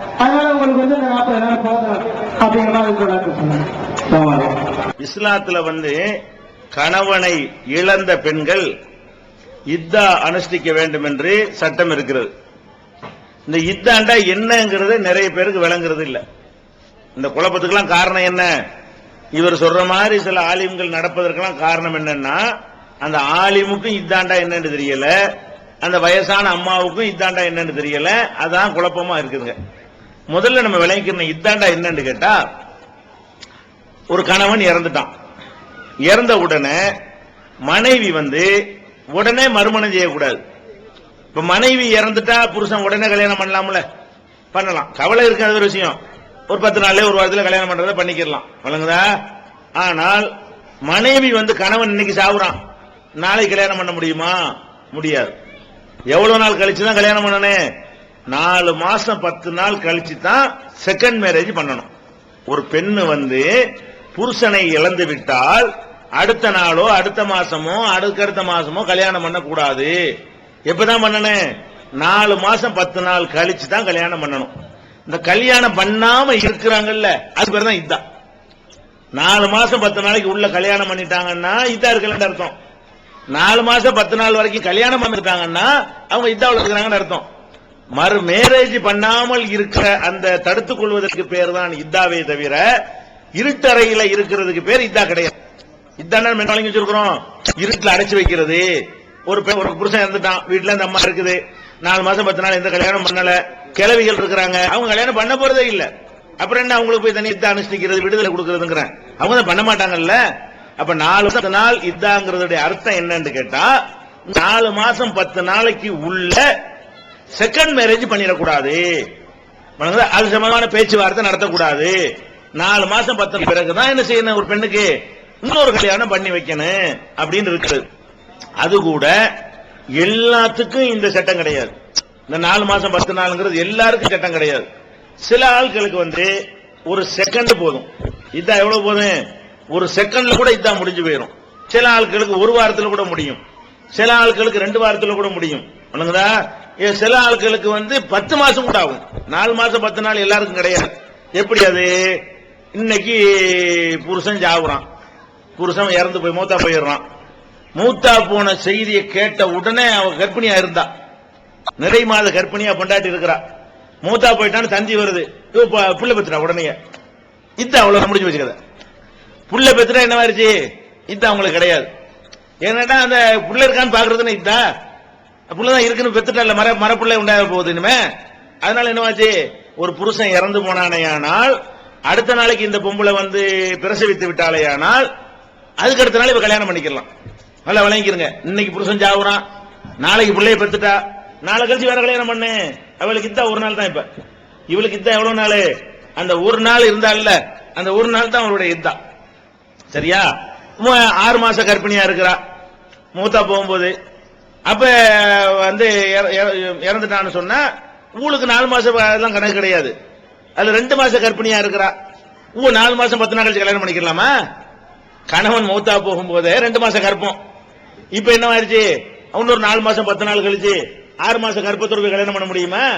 அதனால உங்களுக்கு வந்து இந்த நாற்பது நாள் போதும். அப்படிங்கிற மாதிரி இஸ்லாத்துல வந்து கணவனை இழந்த பெண்கள் இத்தா அனுஷ்டிக்க வேண்டும் என்று சட்டம் இருக்கிறது. இந்த இத்தாண்டா என்னங்கிறது நிறைய பேருக்கு விளங்குறது இல்ல. இந்த குழப்பத்துக்கெல்லாம் காரணம் என்ன? இவர் சொல்ற மாதிரி சில ஆலிம்கள் நடப்பதற்கெல்லாம் காரணம் என்னன்னா அந்த ஆலிமுக்கும் இத்தாண்டா என்னன்னு தெரியல. அந்த வயசான அம்மாவுக்கும் இத்தாண்டா என்னன்னு தெரியல. அதான் குழப்பமா இருக்குதுங்க. முதல்ல நம்ம விளங்கிக்கணும் இதாண்டா என்னன்னு கேட்டா ஒரு கணவன் இறந்துட்டான். இறந்த உடனே மனைவி வந்து உடனே மறுமணம் செய்யக்கூடாது. இப்ப மனைவி இறந்துட்டா புருஷன் உடனே கல்யாணம் பண்ணலாம்ல? பண்ணலாம். கவலை இருக்காத ஒரு விஷயம். ஒரு பத்து நாள்ல ஒரு வாரத்தில் கல்யாணம் பண்றத பண்ணிக்கலாம் வழங்குதா ஆனால் மனைவி வந்து கணவன் இன்னைக்கு சாவுறான். நாளைக்கு கல்யாணம் பண்ண முடியுமா? முடியாது. எவ்வளவு நாள் கழிச்சு தான் கல்யாணம் பண்ணனே நாலு மாசம் பத்து நாள் கழிச்சு தான் செகண்ட் மேரேஜ் பண்ணணும். ஒரு பெண்ணு வந்து புருஷனை இழந்து விட்டால் அடுத்த நாளோ அடுத்த மாசமோ அடுக்கடுத்த மாசமோ கல்யாணம் பண்ணக்கூடாது. எப்பதான் பண்ணணும்? நாலு மாசம் பத்து நாள் கழிச்சு தான் கல்யாணம் பண்ணணும். இந்த கல்யாணம் பண்ணாம இருக்கிறாங்கல்ல அது பேர் தான் இதுதான். நாலு மாசம் பத்து நாளைக்கு உள்ள கல்யாணம் பண்ணிட்டாங்கன்னா இதா இருக்கலன்னு அர்த்தம். நாலு மாசம் பத்து நாள் வரைக்கும் கல்யாணம் பண்ணிருக்காங்கன்னா அவங்க இதாவில் இருக்கிறாங்கன்னு அர்த்தம். மறு மேரேஜ் பண்ணாமல் இருக்கிற அந்த தடுத்துக் கொள்வதற்கு பேர் தான் இத்தாவே தவிர இருட்டறையில இருக்கிறதுக்கு பேர் இதா கிடையாது. இதான வழங்கி வச்சிருக்கிறோம்? இருட்டுல அடைச்சு வைக்கிறது. ஒரு பெ- ஒரு புருஷன் இறந்துட்டான். வீட்டுல இந்த அம்மா இருக்குது. நாலு மாசம் பத்து நாள் எந்த கல்யாணம் பண்ணல. கிழவிகள் இருக்கிறாங்க. அவங்க கல்யாணம் பண்ண போறதே இல்ல. அப்புறம் என்ன அவங்களுக்கு போய் தனி இத்தா அனுஷ்டிக்கிறது விடுதலை கொடுக்கறதுங்கிறேன். அவங்க தான் பண்ண மாட்டாங்கல்ல? அப்ப நாலு பத்து நாள் இதாங்கிறதுடைய அர்த்தம் என்னன்னு கேட்டா நாலு மாசம் பத்து நாளைக்கு உள்ள செகண்ட் மேரேஜ் பண்ணிடக்கூடாது. அது சம்பந்தமான பேச்சுவார்த்தை நடத்தக்கூடாது. நாலு மாசம் பத்து பிறகுதான் என்ன செய்யணும் ஒரு பெண்ணுக்கு? இன்னொரு கல்யாணம் பண்ணி வைக்கணும் அப்படின்னு இருக்குது. அது கூட எல்லாத்துக்கும் இந்த சட்டம் கிடையாது. இந்த நாலு மாசம் பத்து நாளுங்கிறது எல்லாருக்கும் சட்டம் கிடையாது. சில ஆட்களுக்கு வந்து ஒரு செகண்ட் போதும். இதான் எவ்வளவு போதும்? ஒரு செகண்ட்ல கூட இதான் முடிஞ்சு போயிடும் சில ஆட்களுக்கு ஒரு வாரத்துல கூட முடியும். சில ஆட்களுக்கு ரெண்டு வாரத்துல கூட முடியும். ஒண்ணுங்களா சில ஆட்களுக்கு வந்து பத்து மாசம் கூட ஆகும் நாலு மாசம் பத்து நாள் எல்லாருக்கும் கிடையாது. எப்படி அது? இன்னைக்கு புருஷன் சாகுறான் புருஷன் இறந்து போய் மூத்தா போயிடுறான். மூத்தா போன செய்தியை கேட்ட உடனே அவ கர்ப்பிணியா இருந்தா. நிறை மாத கர்ப்பிணியா பொண்டாட்டி இருக்கிறா. மூத்தா போயிட்டான்னு தந்தி வருது. இவ புள்ள பெத்துட்டா உடனே. இது அவ்வளவு முடிஞ்சு வச்சுக்கத புள்ள பெத்துட்டா என்ன ஆயிருச்சு? இது அவங்களுக்கு கிடையாது. ஏன்னாட்டா அந்த புள்ள இருக்கான்னு பாக்குறதுன்னு இதா புள்ளதான் இருக்குன்னு பெத்துட்டா இல்ல மர மரப்பிள்ளை உண்டாக போகுது இனிமே. அதனால என்னவாச்சு? ஒரு புருஷன் இறந்து போனானேயானால் அடுத்த நாளைக்கு இந்த பொம்பளை வந்து பிரசவித்து விட்டாலேயானால் அதுக்கு அடுத்த நாள் இப்ப கல்யாணம் பண்ணிக்கலாம் நல்லா விளங்கிக்கிறங்க இன்னைக்கு புருஷன் ஜாவுறான் நாளைக்கு பிள்ளைய பெத்துட்டா நாளை கழிச்சு வேற கல்யாணம் பண்ணு. அவளுக்கு இதான் ஒரு நாள் தான் இப்ப. இவளுக்கு இதான் எவ்வளவு நாள்? அந்த ஒரு நாள் இருந்தால்ல அந்த ஒரு நாள் தான் அவளுடைய இதான் சரியா? ஆறு மாச கர்ப்பிணியா இருக்கிறா. மூத்தா போகும்போது அப்ப வந்து இற- இற- இறந்துட்டான்னு சொன்னா ஊளுக்கு நாலு மாசம் எல்லாம் கணக்கு கிடையாது. அதுல ரெண்டு மாசம் கர்ப்பிணியா இருக்கிறா. ஊ நாலு மாசம் பத்து நாள் கழிச்சு கல்யாணம் பண்ணிக்கலாமா? கணவன் மௌத்தா போகும்போதே ரெண்டு மாசம் கற்பம் இப்ப என்ன ஆயிடுச்சு இன்னொரு நாலு மாசம் பத்து நாள் கழிச்சு ஆறு மாசம் கற்பத்தோடு கல்யாணம் பண்ண முடியுமா?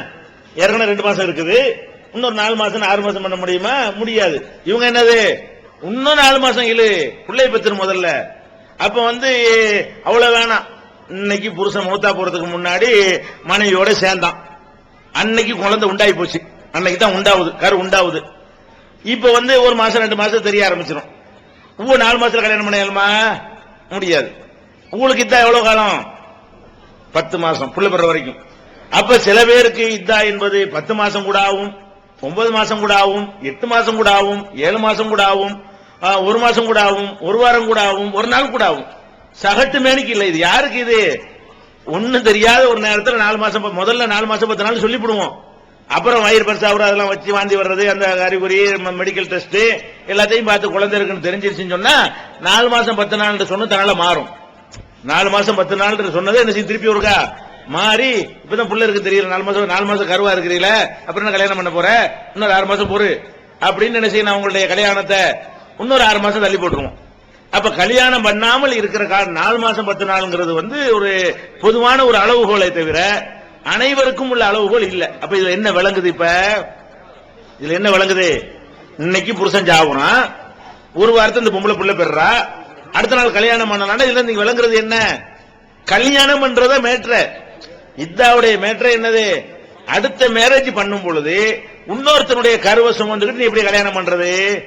ஏற்கனவே ரெண்டு மாசம் இருக்குது. இன்னொரு நாலு மாசம் ஆறு மாசம் பண்ண முடியுமா? முடியாது. இவங்க என்னது? இன்னும் நாலு மாசம் இழு. பிள்ளை பெற்று முதல்ல. அப்ப வந்து அவ்வளவு வேணாம். இன்னைக்கு புருஷன் மூத்தா போறதுக்கு முன்னாடி மனைவியோட சேர்ந்தான். அன்னைக்கு குழந்தை உண்டாகி போச்சு. அன்னைக்கு தான் உண்டாவுது கரு உண்டாவுது இப்ப வந்து ஒரு மாசம் ரெண்டு மாசம் தெரிய ஆரம்பிச்சிடும் ஒவ்வொரு நாலு மாசத்துல கல்யாணம் பண்ணலாமா முடியாது. உங்களுக்கு இதான் எவ்வளவு காலம்? பத்து மாசம் புள்ள பெற வரைக்கும். அப்ப சில பேருக்கு இதா என்பது பத்து மாசம் கூட ஆகும் ஒன்பது மாசம் கூட ஆகும் எட்டு மாசம் கூட ஆகும் ஏழு மாசம் கூட ஆகும் ஒரு மாசம் கூட ஆகும் ஒரு வாரம் கூட ஆகும் ஒரு நாள் கூட ஆகும். சகட்டு மேனிக்கு இல்லை. இது யாருக்கு இது? ஒன்னும் தெரியாத ஒரு நேரத்தில் நாலு மாசம் முதல்ல நாலு மாசம் பத்து நாள் சொல்லிவிடுவோம் அப்புறம் வயிறு பெருசாவது அதெல்லாம் வச்சு வாந்தி வர்றது அந்த அறிகுறி மெடிக்கல் டெஸ்ட் எல்லாத்தையும் பார்த்து குழந்தை இருக்குன்னு தெரிஞ்சிருச்சுன்னு சொன்னா நாலு மாசம் பத்து நாள் சொன்ன தனால மாறும். நாலு மாசம் பத்து நாள் சொன்னது என்ன செய்ய திருப்பி ஒருக்கா? மாறி இப்பதான் புள்ள இருக்கு தெரியல. நாலு மாசம் நாலு மாசம் கருவா இருக்கிறீங்கள அப்புறம் என்ன கல்யாணம் பண்ண போற? இன்னொரு ஆறு மாசம் பொறு. அப்படின்னு என்ன செய்யணும் அவங்களுடைய கல்யாணத்தை இன்னொரு ஆறு மாசம் தள்ளி போட்டுருவோம். அப்ப கல்யாணம் பண்ணாமல் இருக்கிற காலம் நாலு மாசம் பத்து நாளுங்கிறது வந்து ஒரு பொதுவான ஒரு அளவுகோலை தவிர அனைவருக்கும் உள்ள அளவுகோல் இல்ல. அப்ப இதுல என்ன விளங்குது இப்ப? இதுல என்ன விளங்குது? இன்னைக்கு புருஷன் ஜாகுறான் ஒரு வாரத்தை இந்த பொம்பளை புள்ள பெறா அடுத்த நாள் கல்யாணம் பண்ணலாம்னா இதுல நீங்க விளங்குறது என்ன? கல்யாணம் பண்றத மேட்ர. இத்தாவுடைய மேட்ர என்னது? அடுத்த மேரேஜ் பண்ணும் பொழுது இன்னொருத்தனுடைய கருவை சுமந்துக்கிட்டு நீ எப்படி கல்யாணம் பண்றது?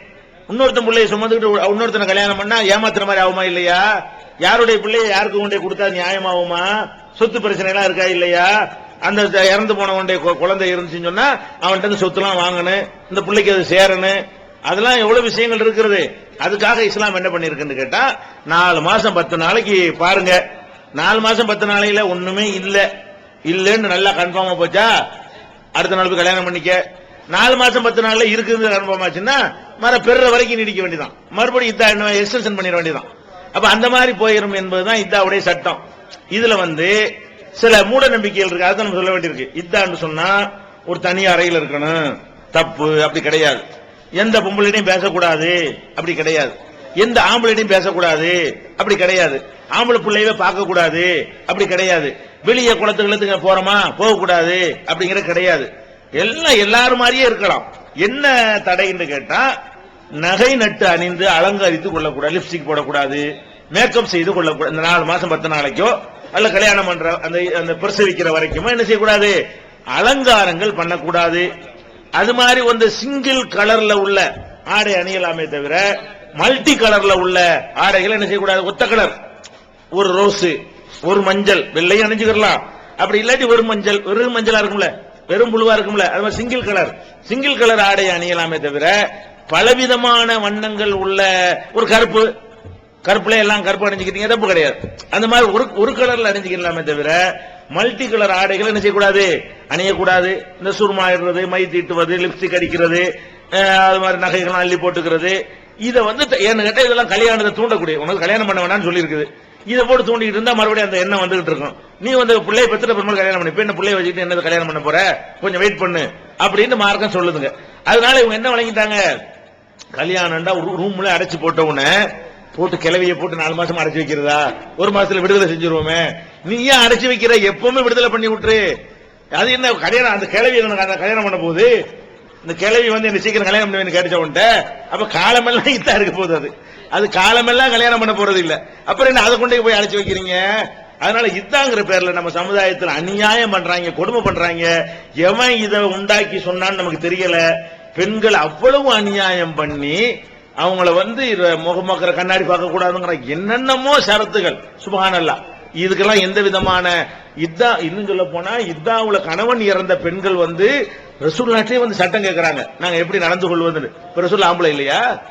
இன்னொருத்தன் பிள்ளைய சுமந்துக்கிட்டு இன்னொருத்தனை கல்யாணம் பண்ணா ஏமாத்துற மாதிரி ஆகுமா இல்லையா? யாருடைய பிள்ளைய யாருக்கு கொண்டே கொடுத்தா நியாயமாகுமா? சொத்து பிரச்சனை எல்லாம் இருக்கா இல்லையா? அந்த இறந்து போனவனுடைய கு- குழந்தை இருந்துச்சுன்னு சொன்னா அவன்கிட்ட இருந்து சொத்துலாம் வாங்கணும் இந்த பிள்ளைக்கு அது சேரணும். அதெல்லாம் எவ்வளவு விஷயங்கள் இருக்கிறது? அதுக்காக இஸ்லாம் என்ன பண்ணிருக்குன்னு கேட்டா நாலு மாசம் பத்து நாளைக்கு பாருங்க. நாலு மாசம் பத்து நாளையில ஒண்ணுமே இல்ல. இல்லன்னு நல்லா கன்ஃபார்மா போச்சா? அடுத்த நாள் போய் கல்யாணம் பண்ணிக்க. நாலு மாசம் பத்து நாள்ல இருக்குது அனுபவமாச்சுன்னா ஆச்சுன்னா மர பெற வரைக்கும் நீடிக்க வேண்டியதான் மறுபடியும் இதா என்ன எக்ஸ்டென்ஷன் பண்ணிட வேண்டியதான் அப்ப அந்த மாதிரி போயிடும் என்பதுதான் இதாவுடைய சட்டம். இதுல வந்து சில மூட நம்பிக்கைகள் இருக்கு. அதை நம்ம சொல்ல வேண்டியிருக்கு. இதான்னு சொன்னா ஒரு தனி அறையில் இருக்கணும். தப்பு அப்படி கிடையாது. எந்த பொம்பளையும் பேசக்கூடாது அப்படி கிடையாது. எந்த ஆம்பளையும் பேசக்கூடாது அப்படி கிடையாது. ஆம்பளை பிள்ளையவே பார்க்க கூடாது அப்படி கிடையாது. வெளியே குளத்துக்கு போறோமா? போக கூடாது அப்படிங்கிறது கிடையாது. எல்லாம் எல்லாரும் மாதிரியே இருக்கலாம். என்ன தடைன்னு கேட்டா நகை நட்டு அணிந்து அலங்கரித்து கொள்ளக்கூடாது லிப்ஸ்டிக் போடக்கூடாது மேக்கப் செய்து கொள்ளக்கூடாது. இந்த நாலு மாசம் பத்து நாளைக்கோ அல்ல கல்யாணம் பண்ற அந்த அந்த பிரசவிக்கிற வரைக்குமோ என்ன செய்யக்கூடாது? அலங்காரங்கள் பண்ணக்கூடாது. அது மாதிரி வந்து சிங்கிள் கலர்ல உள்ள ஆடை அணியலாமே தவிர மல்டி கலர்ல உள்ள ஆடைகள் என்ன செய்யக்கூடாது? ஒத்த கலர் ஒரு ரோஸ் ஒரு மஞ்சள் வெள்ளையும் அணிஞ்சுக்கலாம் அப்படி இல்லாட்டி ஒரு மஞ்சள் வெறும் மஞ்சளா இருக்கும்ல? வெறும் புழுவா இருக்கும்ல. அது மாதிரி சிங்கிள் கலர் சிங்கிள் கலர் ஆடை அணியலாமே தவிர பலவிதமான வண்ணங்கள் உள்ள ஒரு கருப்பு. கருப்புல எல்லாம் கருப்பு அணிஞ்சுக்கிட்டீங்க தப்பு கிடையாது. அந்த மாதிரி ஒரு ஒரு கலர்ல அணிஞ்சுக்கலாமே தவிர மல்டி கலர் ஆடைகள் என்ன செய்யக்கூடாது? அணியக்கூடாது. இந்த சுருமா இடுறது மை தீட்டுவது லிப்ஸ்டிக் அடிக்கிறது அது மாதிரி நகைகள்லாம் அள்ளி போட்டுக்கிறது. இதை வந்து த- ஏன்னு இதெல்லாம் கல்யாணத்தை தூண்டக்கூடிய உனக்கு கல்யாணம் பண்ண வேணாம்னு சொல்லியிருக்குது. இதை போட்டு தூண்டிட்டு இருந்தா மறுபடியும் அந்த எண்ணம் வந்துகிட்டு இருக்கும். நீ வந்து பிள்ளைய பெற்ற பெருமாள் கல்யாணம் பண்ணி. என்ன பிள்ளைய வச்சுக்கிட்டு என்ன கல்யாணம் பண்ண போற? கொஞ்சம் வெயிட் பண்ணு. அப்படின்னு மார்க்கம் சொல்லுதுங்க. அதனால இவங்க என்ன வழங்கிட்டாங்க கல்யாணம்டா ரூம்ல அடைச்சு போட்ட உடனே போட்டு கிளவிய போட்டு நாலு மாசம் அடைச்சு வைக்கிறதா? ஒரு மாசத்துல விடுதலை செஞ்சிருவோமே. நீ ஏன் அடைச்சு வைக்கிற? எப்பவுமே விடுதலை பண்ணி விட்டுரு. அது என்ன கல்யாணம் அந்த கிளவி கல்யாணம் பண்ண போது இந்த கிழவி வந்து என்ன சீக்கிரம் கல்யாணம் பண்ணி கேட்டுச்ச உன்ட்ட அப்ப காலமெல்லாம் இத்தா இருக்க போகுது அது. அது காலமெல்லாம் கல்யாணம் பண்ண போறது இல்ல. அப்புறம் என்ன அதை கொண்டே போய் அழைச்சி வைக்கிறீங்க? அதனால இத்தாங்கிற பேர்ல நம்ம சமுதாயத்தில் அநியாயம் பண்றாங்க கொடுமை பண்றாங்க. எவன் இதை உண்டாக்கி சொன்னான்னு நமக்கு தெரியல. பெண்கள் அவ்வளவு அநியாயம் பண்ணி அவங்கள வந்து முகமாக்குற கண்ணாடி பார்க்க கூடாதுங்கிற என்னென்னமோ சரத்துகள். சுபகானல்லா. இதுக்கெல்லாம் எந்த விதமான இதா இன்னும் சொல்ல போனா இதாவுல கணவன் இறந்த பெண்கள் வந்து ரசூல் வந்து சட்டம் கேட்கறாங்க நாங்க எப்படி நடந்து கொள்வது இப்ப ரசூல் ஆம்பளை இல்லையா?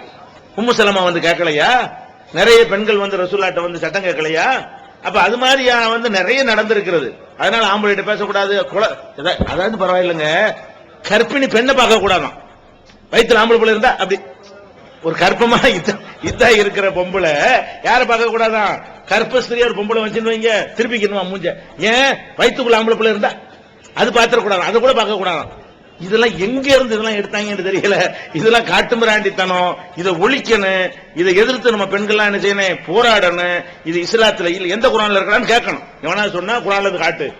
உம்முசலமா வந்து கேட்கலையா? நிறைய பெண்கள் வந்து ரசூல்லாட்ட வந்து சட்டம் கேட்கலையா? அப்ப அது மாதிரியா வந்து நிறைய நடந்திருக்கிறது. அதனால ஆம்பளைகிட்ட பேசக்கூடாது. அதாவது பரவாயில்லைங்க. கர்ப்பிணி பெண்ணை பார்க்க கூடாதான் வயிற்றுல ஆம்பளை பிள்ளை இருந்தா அப்படி. ஒரு கற்பமா இதா இருக்கிற பொம்பளை யார பார்க்க கூடாதான் கற்பஸ்திரியா ஒரு பொம்பளை வச்சுன்னு வைங்க. திருப்பிக்கணுமா மூஞ்ச? ஏன்? வயிற்றுக்குள்ள ஆம்பளை பிள்ளை இருந்தா. அது பாத்திர கூடாது அதை கூட பார்க்க கூடாதான் இதெல்லாம் எங்க இருந்து இதெல்லாம் எடுத்தாங்கன்னு தெரியல. இதெல்லாம் காட்டுமிராண்டித்தனம். இதை ஒழிக்கணும். இதை எதிர்த்து நம்ம பெண்கள்லாம் என்ன செய்யணும்? போராடணும். இது இஸ்லாத்துல இல்ல எந்த குரான்ல இருக்கிறான்னு கேட்கணும். எவனா சொன்னா குரான்ல காட்டு.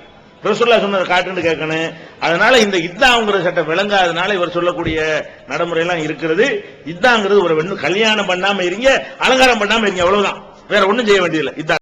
ரசூல்லா சொன்னதை காட்டுன்னு கேட்கணும். அதனால இந்த இத்தாங்கிற சட்டம் விளங்காதனால இவர் சொல்லக்கூடிய நடைமுறை எல்லாம் இருக்கிறது. இத்தாங்கிறது ஒரு பெண்ணு கல்யாணம் பண்ணாம இருங்க அலங்காரம் பண்ணாம இருங்க அவ்வளவுதான். வேற ஒண்ணும் செய்ய வேண்டியதில்லை. இதான்